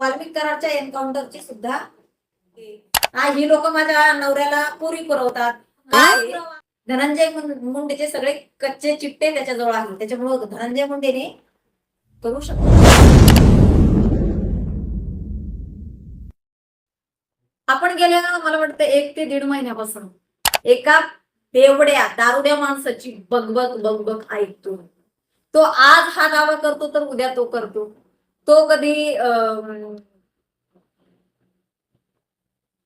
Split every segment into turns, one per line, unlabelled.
वाल्मिक कराडच्या एन्काउंटरची सुद्धा हा, ही लोक माझ्या नवऱ्याला पुरी पुरवतात? धनंजय मुंडेचे सगळे कच्चे चिट्टे त्याच्याजवळ आहेत. त्याच्यामुळे धनंजय मुंडेने करू शकतो आपण गेल्या मला वाटतं एक ते दीड महिन्यापासून एका बेवड्या दारुड्या माणसाची बगबग बगबग ऐकतो. तो आज हा दावा करतो तर उद्या तो करतो. तो कधी त्यांना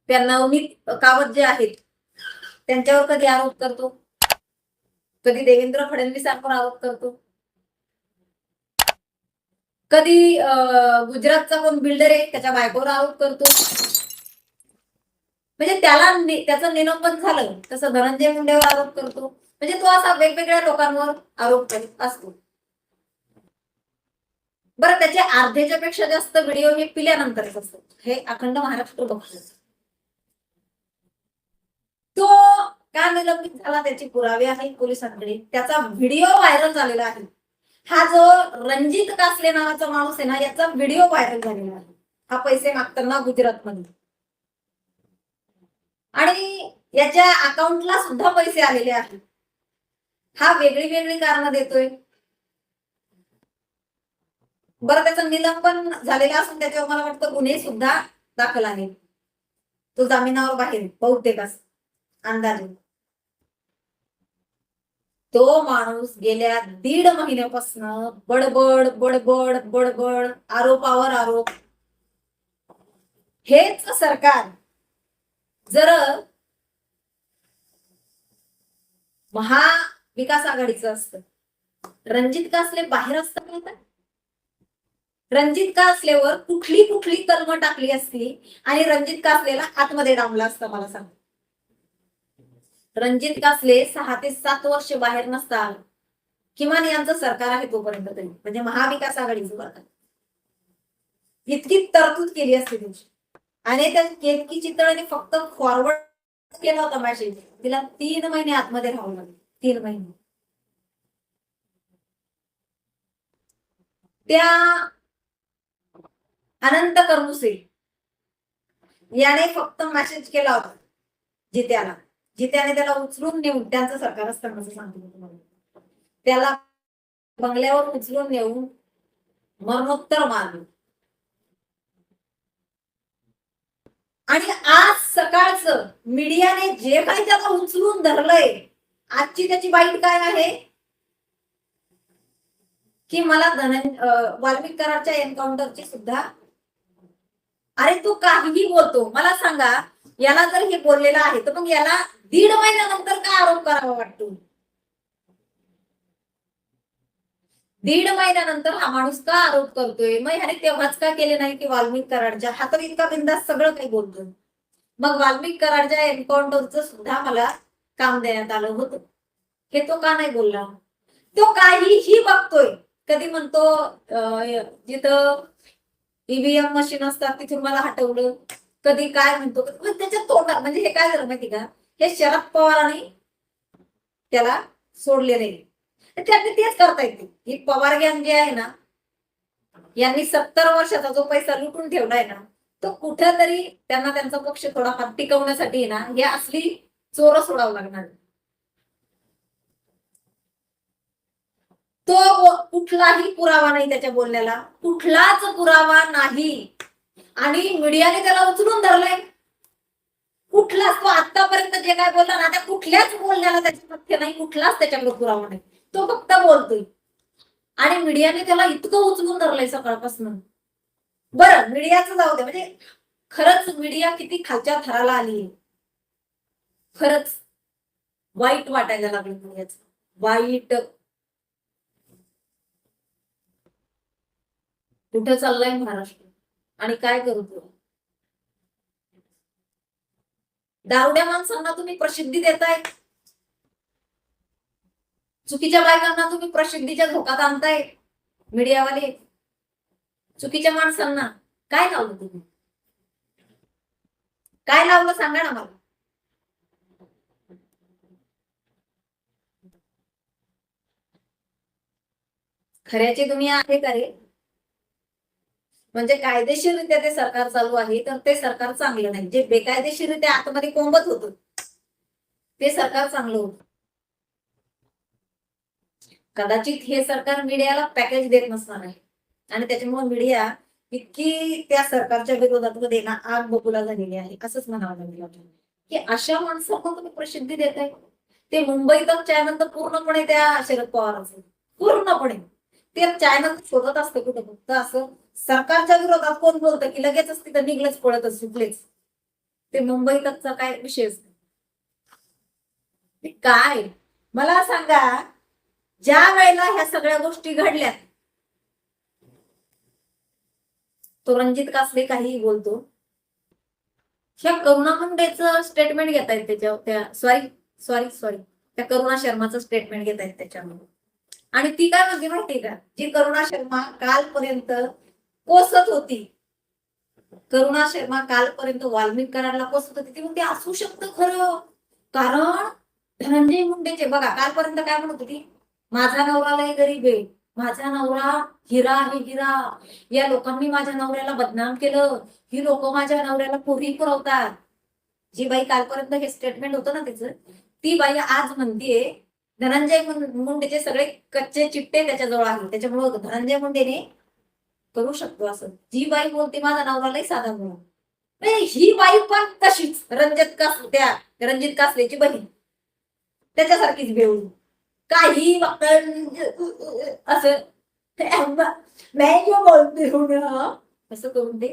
त्या नवनीत कावत जे आहेत त्यांच्यावर कधी आरोप करतो? कधी देवेंद्र फडणवीसांवर आरोप करतो? कधी गुजरातचा कोण बिल्डर आहे त्याच्या बायकोवर आरोप करतो? म्हणजे त्याला त्याचं निलंबन झालं तसं धनंजय मुंडेवर आरोप करतो. म्हणजे तो असा वेगवेगळ्या लोकांवर आरोप करीत असतो. बरं त्याचे अर्धेच्या पेक्षा जास्त व्हिडिओ हे पिल्यानंतरच असतात. हे अखंड महाराष्ट्र बघतो तो का निलंबित झाला त्याचे पुरावे आहेत पोलिसांकडे. त्याचा व्हिडिओ व्हायरल झालेला आहे. हा जो रणजित कासले नावाचा माणूस आहे ना याचा व्हिडिओ व्हायरल झालेला आहे. हा पैसे मागताना गुजरातमध्ये. आणि याच्या अकाउंटला सुद्धा पैसे आलेले आहेत. हा वेगळी वेगळी कारण देतोय. बरं त्याचं निलंबन झालेलं असून त्याच्यावर मला वाटतं गुन्हे सुद्धा दाखल आहे तो जामिनावर बाहेर आहे, बहुतेक अंदाजे. तो माणूस गेल्या दीड महिन्यापासून बडबड बडबड बडबड आरोपावर आरोप. हेच सरकार जर महाविकास आघाडीचं असतं रणजित कासले बाहेर असतं का आता? रणजित कासलेवर कुठली कुठली कलम टाकली असती? आणि रणजित कासलेला आतमध्ये डांबला असतं मला सांग. रणजित कासले सहा ते सात वर्ष बाहेर नसता किमान यांचं सरकार आहे तोपर्यंत तरी. म्हणजे महाविकास आघाडीचं सरकार. इतकी तरतूद केली असते त्यांची. आणि त्या केतकी चितळाने फक्त फॉरवर्ड केला होता मॅसेज तिला तीन महिने आतमध्ये राहावं लागले. तीन महिने. त्या अनंत करमुसे याने फक्त मेसेज केला होता जित्याला. जित्याने त्याला उचलून नेऊन त्यांचं सरकार असताना असं सांगतो तुम्हाला. त्याला बंगल्यावर उचलून नेऊन मरणोत्तर मारलं आणि आज सकाळचं मीडियाने जे काही त्याला उचलून धरलंय आजची त्याची बाईट काय आहे? की मला धन अं, वाल्मिक एन्काउंटरची सुद्धा अरे तू काहीही बोलतो. मला सांगा याला जर हे बोललेलं आहे तर मग याला दीड महिन्यानंतर काय आरोप करावा वाटतो? दीड महिन्यानंतर हा माणूस का आरोप करतोय? मग ह्याने तेव्हाच का केले नाही की वाल्मिक कराडच्या हा तर इतका बिंदास सगळं काही बोलतो मग वाल्मिक कराडच्या एन्काउंटरचं सुद्धा मला काम देण्यात आलं होतं. हे तो का नाही बोलला? तो काहीही बघतोय. कधी म्हणतो अं, जिथं ईव्हीएम मशीन असतात तिथून मला हटवलं. कधी काय म्हणतो त्याच्या तोंडात म्हणजे हे काय झालं माहिती का? हे शरद पवारांनी त्याला सोडलेले. त्यांनी तेच करता येते. ही पवार गॅंग जे आहे ना यांनी सत्तर वर्षाचा जो पैसा लुटून ठेवलाय ना तो कुठेतरी त्यांना त्यांचा पक्ष थोडाफार टिकवण्यासाठी ना हे असली चोर सोडावं लागणार. तो कुठलाही पुरावा नाही त्याच्या बोलण्याला. कुठलाच पुरावा नाही. आणि मीडियाने त्याला उचलून धरलंय. कुठलाच तो आतापर्यंत जे काय बोलला ना त्या कुठल्याच बोलण्याला त्याचे तथ्य नाही. कुठलाच त्याच्याकडे पुरावा नाही. तो फक्त बोलतोय. आणि मीडियाने त्याला इतकं उचलून धरलंय सकाळपासून. बरं मीडियाचं जाऊ दे. म्हणजे खरंच मीडिया किती खालच्या थराला आली खरंच. वाईट वाटायला लागलं मीडियाचं. वाईट कुठं चाललाय महाराष्ट्र? आणि काय करू दावड्या दारुड्या माणसांना तुम्ही प्रसिद्धी देताय? चुकीच्या बायकांना तुम्ही प्रसिद्धीच्या धोक्यात आणताय? मीडियावाले? चुकीच्या माणसांना? काय लावलं तुम्ही? काय लावलं सांगा ना मला. खऱ्याची दुनिया आहे का रे? म्हणजे कायदेशीररित्या ते सरकार चालू आहे तर ते सरकार चांगलं नाही. जे बेकायदेशीररित्या आतमध्ये कोंबत होतं ते सरकार चांगलं होतं. कदाचित हे सरकार मीडियाला पॅकेज देत नसणार आहे. आणि त्याच्यामुळे मीडिया इतकी त्या सरकारच्या विरोधात मध्ये ना आग बकुला झालेली आहे असंच म्हणावं लागेल की अशा माणसांना तुम्ही प्रसिद्धी देताय? ते मुंबईत चॅनल तर पूर्णपणे त्या शरद पवारांचं. पूर्णपणे. ते चॅनल शोधत असतं कुठे? फक्त असं सरकारच्या विरोधात कोण बोलतं की लगेचच तिथं निघलंच पळतच सुटलेच ते मुंबईतच काय विशेष ते काय? मला सांगा ज्या वेळेला ह्या सगळ्या गोष्टी घडल्या तो रणजित कासले काहीही बोलतो ह्या करुणा मुंडेचं स्टेटमेंट घेता येईल त्याच्यावर त्या सॉरी सॉरी सॉरी त्या करुणा शर्माचं स्टेटमेंट घेता येईल त्याच्यामध्ये आणि ती काय म्हणते माहितीये का? जी करुणा शर्मा कालपर्यंत कोसत होती. करुणा शर्मा कालपर्यंत वाल्मिक कराडला कोसत होती. ती म्हणते असू शकतं खरं. कारण धनंजय मुंडेचे बघा कालपर्यंत काय म्हणत होती? माझा नवरा लय गरीब आहे. माझा नवरा हिरा आहे हिरा. या लोकांनी माझ्या नवऱ्याला बदनाम केलं. ही लोक माझ्या नवऱ्याला पोरी पुरवतात. जी बाई कालपर्यंत हे स्टेटमेंट होतं ना त्याचं ती बाई आज म्हणतीये धनंजय मुंडेचे सगळे कच्चे चिट्टे त्याच्याजवळ आहे त्याच्यामुळे धनंजय मुंडेने करू शकतो असं. जी बाई बोलते माझा नवरा लय साधा म्हणून. ही बाई पण तशीच रंजित कास त्या रंजित कासलेची बहीण. त्याच्यासारखीच बेवडी काही असं. नाही जो बोलते हो असं करून ते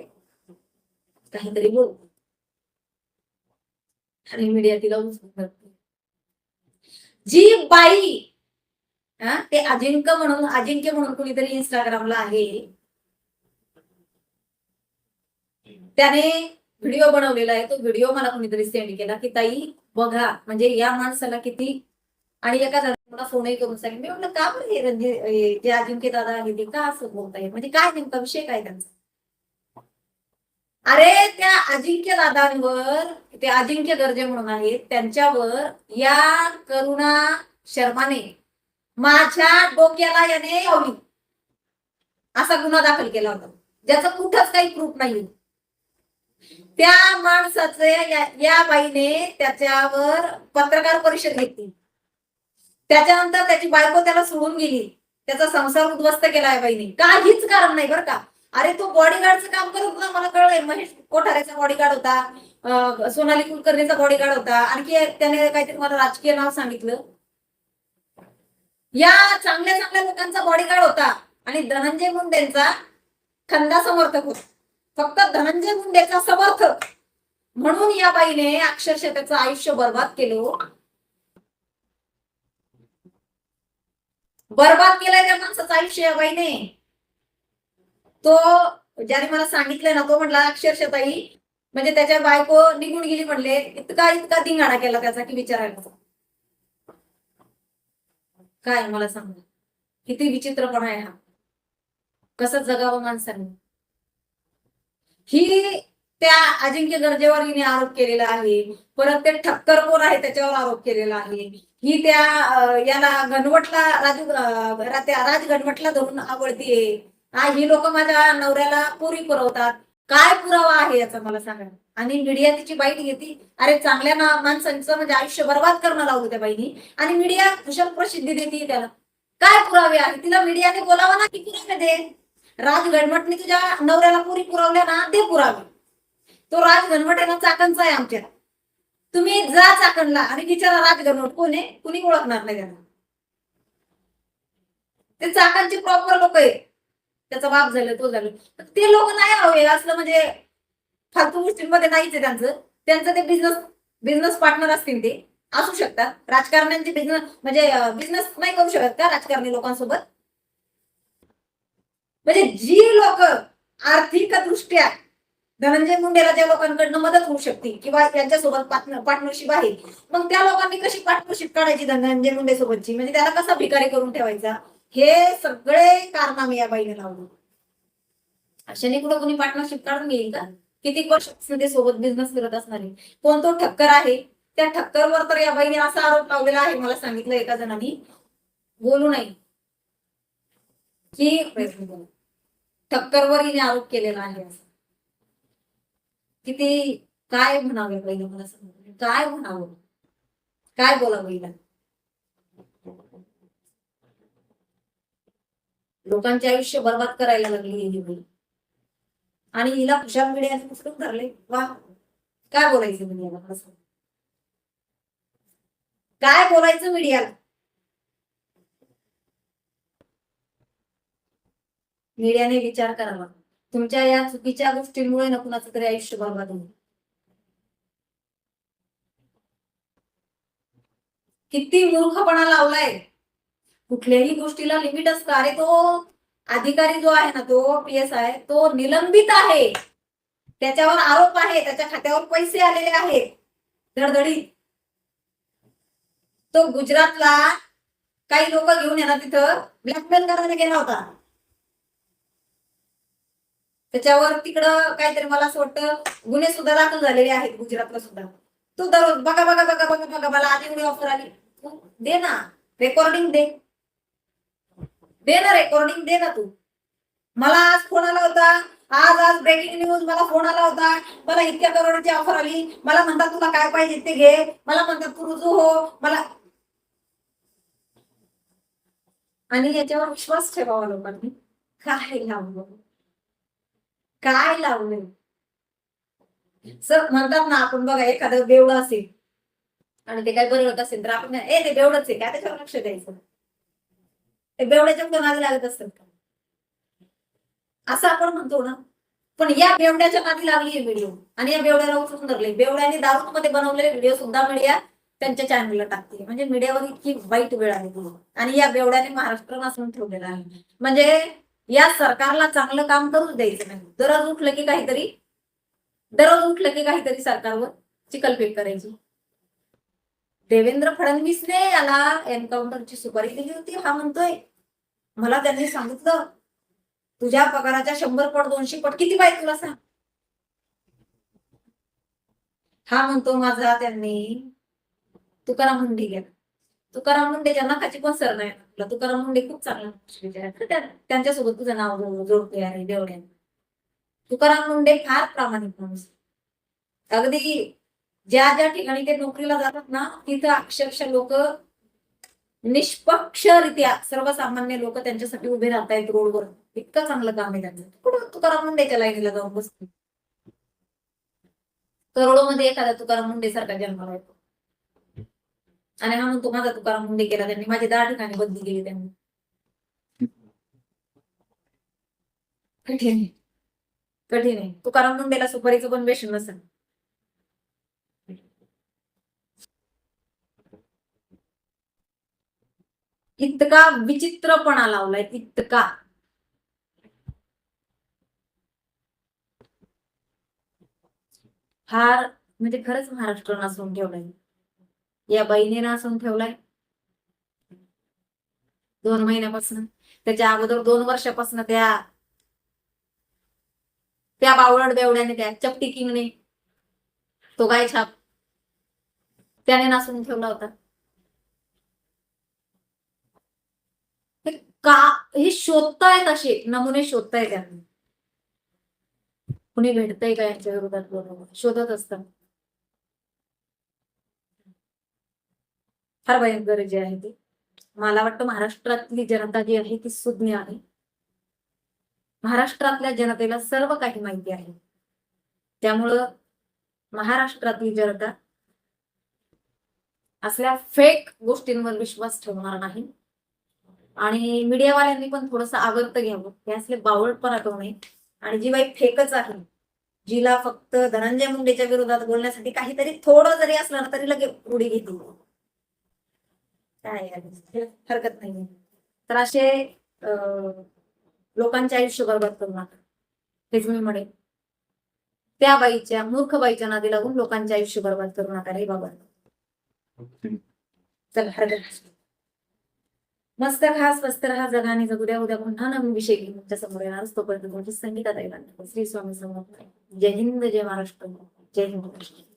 काहीतरी बोल. आणि मीडिया तिला जी बाई हा ते अजिंक्य म्हणून अजिंक्य म्हणून कुणीतरी इंस्टाग्रामला आहे. त्याने व्हिडिओ बनवलेला आहे. तो व्हिडिओ मला कोणीतरी सेंड केला की ताई बघा म्हणजे या माणसाला किती आणि एका जणाने मला फोनही करून सांगितलं. मी म्हटलं का बरं हे रणजित जे अजिंक्य दादा आहे ते का असं बोलताय? म्हणजे काय नेमका विषय काय त्यांचा? अरे त्या अजिंक्य दादांवर ते अजिंक्य दर्जे म्हणून आहेत त्यांच्यावर या करुणा शर्माने माझ्या डोक्याला याने लावली. असा गुन्हा दाखल केला होता. ज्याचं कुठंच काही प्रूफ नाही त्या माणसाचे या, या बाईने त्याच्यावर पत्रकार परिषद घेतली. त्याच्यानंतर त्याची बायको त्याला सोडून गेली. त्याचा संसार उद्ध्वस्त केला या बाईने. काहीच कारण नाही बरं का. अरे तो बॉडीगार्डचं काम करत होता मला कळलंय. महेश कोठारेचा बॉडीगार्ड होता सोनाली कुलकर्णीचा बॉडीगार्ड होता. आणखी त्याने काहीतरी मला राजकीय नाव सांगितलं. या चांगल्या चांगल्या लोकांचा बॉडीगार्ड होता. आणि धनंजय मुंडेंचा खंदा समर्थक होता. फक्त धनंजय मुंडेचा समर्थक म्हणून या बाईने अक्षरशः त्याचं आयुष्य बर्बाद केलं हो. बर्बाद केलाय त्या माणसाचं आयुष्य या बाईने. तो ज्याने मला सांगितलं ना तो म्हटला अक्षरशः ताई. म्हणजे त्याच्या बायको निघून गेली म्हणले इतका इतका धिंगाणा केला त्याचा की विचारायला काय मला सांग? किती विचित्रपणा आहे हा. कसं जगावं माणसांनी? ही त्या अजिंक्य गरजेवर हिने आरोप केलेला आहे. परत ते ठक्कर कोण आहे त्याच्यावर आरोप केलेला आहे. ही त्या याला गणवटला राजू त्या राज घनवटला धरून आवडतीये ही लोक माझ्या नवऱ्याला पुरी पुरवतात. काय पुरावा आहे याचा मला सांगा. आणि मीडिया तिची बाईट घेते. अरे चांगल्या ना- माणसांचं म्हणजे आयुष्य बर्बाद करणं लावलं त्या बाईनी. आणि मीडिया कुशल प्रसिद्धी देते त्याला. काय पुरावे आहे? तिला मीडियाने बोलावा ना की पुरावे दे. राज तुझ्या नवऱ्याला पुरी पुरवल्या ना ते पुरावे. तो राज आहे ना चाकणचा आहे आमच्या तुम्ही जा चाकणला आणि विचारा राज गणमट कोण आहे? कुणी ओळखणार नाही त्यांना ते चाकणचे प्रॉपर लोक आहे त्याचा बाप झालं तो झालं. ते लोक नाही हवे असलं म्हणजे फालतू गोष्टींमध्ये नाहीच आहे त्यांचं. त्यांचं ते बिझनेस बिझनेस पार्टनर असतील ते. असू शकतात. राजकारण्यांचे बिझनेस म्हणजे बिझनेस नाही करू शकत का राजकारणी लोकांसोबत? म्हणजे जी लोक आर्थिक दृष्ट्या धनंजय मुंडेला ज्या लोकांकडनं मदत होऊ शकते किंवा त्यांच्यासोबत पार्टनरशिप आहे मग त्या लोकांनी कशी पार्टनरशिप काढायची धनंजय मुंडे सोबतची म्हणजे त्याला कसा भिकारी करून ठेवायचा? हे सगळे कारनामे या बाईने लावले. अशाने कुठं कोणी पार्टनरशिप काढून घेईल का? किती वर्ष ते सोबत बिझनेस करत असणार आहे? कोण तो ठक्कर आहे? त्या ठक्करवर तर या बाईने असा आरोप लावलेला आहे मला सांगितलं एका जणांनी. बोलू नाही. की ठक्करवर हिने आरोप केलेला आहे असं. किती काय म्हणावे पहिलं मला सांग. काय म्हणावं? काय बोलावं हिला लोकांचे आयुष्य बर्बाद करायला लागली ही मुली. आणि हिला सोशल मीडियाने पुस्तक धरले? वा काय बोलायचं मीडियाला? मला सांग काय बोलायचं मीडियाला? मीडियाने विचार करावा. तुमच्या या चुकीच्या गोष्टींमुळे ना कुणाचं तरी आयुष्य बर्बाद होईल. किती मूर्खपणा लावलाय. कुठल्याही गोष्टीला लिमिट असतं. अरे तो अधिकारी जो आहे ना तो पी एस आय तो निलंबित आहे. त्याच्यावर आरोप आहे. त्याच्या खात्यावर पैसे आलेले आहेत. धडधडी. तो गुजरातला काही लोक घेऊन येणार तिथं. ब्लॅकमेल करायला गेला होता. त्याच्यावर तिकडं काहीतरी मला असं वाटतं गुन्हे सुद्धा दाखल झालेले आहेत गुजरातला सुद्धा. तू दररोज बघा बघा बघा बघा बघा मला आधी एवढी ऑफर आली. तू दे ना. रेकॉर्डिंग दे. दे ना रेकॉर्डिंग दे ना तू. मला आज फोन आला होता. आज आज ब्रेकिंग न्यूज मला फोन आला होता. मला इतक्या करोडची ऑफर आली. मला म्हणतात तुला काय पाहिजे ते घे. मला म्हणतात तू रुजू हो. मला आणि याच्यावर विश्वास ठेवावा लोकांनी. काय लावलं काय लावलं सर म्हणतात ना आपण बघा एखादं बेवडं असेल आणि ते काय बरं असेल तर आपण ए ते बेवडच आहे काय त्याच्यावर लक्ष द्यायचं? ते बेवड्याच्या पुढे नादी लागत असतात का? असं आपण म्हणतो ना. पण या बेवड्याच्या मागे लागली आहे व्हिडिओ आणि या बेवड्याला उचलून धरले बेवड्याने दारू मध्ये बनवलेले व्हिडिओ सुद्धा मीडिया त्यांच्या चॅनलला टाकते. म्हणजे मीडियावर इतकी वाईट वेळ आहे. आणि या बेवड्याने महाराष्ट्र नासून ठेवलेला आहे. म्हणजे या सरकारला चांगलं काम करूच द्यायचं नाही. दररोज उठलं की काहीतरी दररोज उठलं की काहीतरी सरकारवर चिकलफेक करायची. देवेंद्र फडणवीसने याला एन्काउंटरची सुपारी दिली होती हा म्हणतोय. मला त्यांनी सांगितलं तुझ्या पगाराच्या शंभर पट दोनशे पट किती पाहिजे तुला सांग. हा म्हणतो माझा त्यांनी तुकाराम मुंडे गेला. तुकाराम मुंडेच्या नकाची पण सर नाही तुला तुकाराम मुंडे खूप चांगला त्यांच्यासोबत तुझं नाव जोडते जोडतोय आहे देवड्याने तुकाराम मुंडे फार प्रामाणिक माणूस. अगदी ज्या ज्या ठिकाणी ते नोकरीला जातात ना तिथं अक्षरशः लोक निष्पक्षरित्या सर्वसामान्य लोक त्यांच्यासाठी उभे राहतायत रोडवर. इतकं चांगलं काम आहे त्यांचं. कुठं तुकाराम मुंडेच्या लाईनीला जाऊन बसतो करोडोमध्ये एखादा तुकाराम मुंडे सारखा जन्माला येतो. आणि हा म्हणतो माझा तुकाराम मुंडे केला त्यांनी माझी दहा ठिकाणी बदली केली त्यांनी. कठीण आहे. कठीण आहे. तुकाराम मुंडेला सुपारीचं पण बेशन नसेल. इतका विचित्रपणा लावलाय इतका. फार म्हणजे खरंच महाराष्ट्र नाचवून ठेवलाय. या बहिणीनं असून ठेवलाय. दोन महिन्यापासून. त्याच्या अगोदर दोन वर्षापासून त्या त्या बावळड बेवड्याने त्या चपटी किंगने तो गाय छाप त्याने नाचवून ठेवला होता. हे का हे शोधतायत असे नमुने शोधतायत त्यांना. कुणी भेटतंय का यांच्या विरोधात बरोबर शोधत असतात. फार भयंकर जे आहे ती. मला वाटतं महाराष्ट्रातली जनता जी आहे ती सुज्ञ आहे. महाराष्ट्रातल्या जनतेला सर्व काही माहिती आहे. त्यामुळं महाराष्ट्रातली जनता असल्या फेक गोष्टींवर विश्वास ठेवणार नाही. आणि मीडियावाल्यांनी पण थोडस आवर्त घ्यावं. हे असले बावळपणा करू नये आणि जी बाई फेकच आहे जिला फक्त धनंजय मुंडेच्या विरोधात बोलण्यासाठी काहीतरी थोडं जरी असलं तरी लगे उडी घेतली. काय हरकत नाही तर असे अं, लोकांचे आयुष्य बरबाद करू नका हेच मी म्हणेन त्या बाईच्या मूर्ख बाईच्या नादी लागून लोकांचे आयुष्य बरबाद करू नका रे बाबा चल हरकत. मस्त खा स्वस्त राहा जगाने जगू द्या. उद्या पुन्हा नवीन विषय घेऊन तुमच्यासमोर येणार तोपर्यंत तुमची संगीता ताईला श्री स्वामी समर्थ. जय हिंद जय महाराष्ट्र. जय हिंद.